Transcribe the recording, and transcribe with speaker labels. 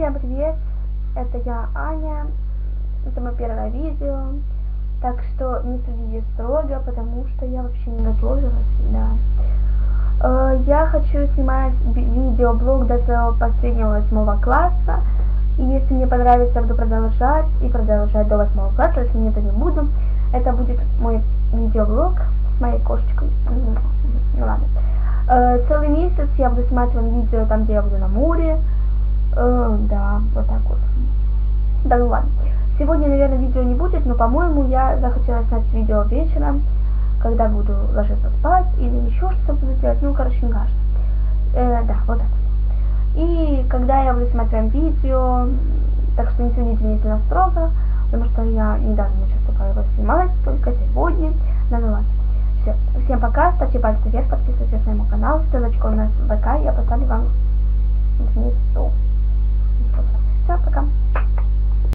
Speaker 1: Всем привет, это я Аня, это мое первое видео, так что не судите строго, потому что я вообще не готовилась, да. Э, я хочу снимать видеоблог до своего последнего восьмого класса, и если мне понравится, буду продолжать и продолжать до восьмого класса, если нет, то не буду. Это будет мой видеоблог с моей кошечкой, ну ладно. Э, целый месяц я буду снимать вам видео там, где я буду на море, Да ладно. Сегодня, наверное, видео не будет, но, по-моему, я захотела снять видео вечером, когда буду ложиться спать или еще что-то буду делать. Ну, короче, не важно. Э, да, вот так. И когда я буду снимать видео, так что не судите меня сильно строго, потому что я недавно только его снимать, только сегодня. Да ну ладно. Все. Всем пока, ставьте пальцы вверх, подписывайтесь на мой канал, ссылочку на ВК я поставлю вам внизу. Все, пока.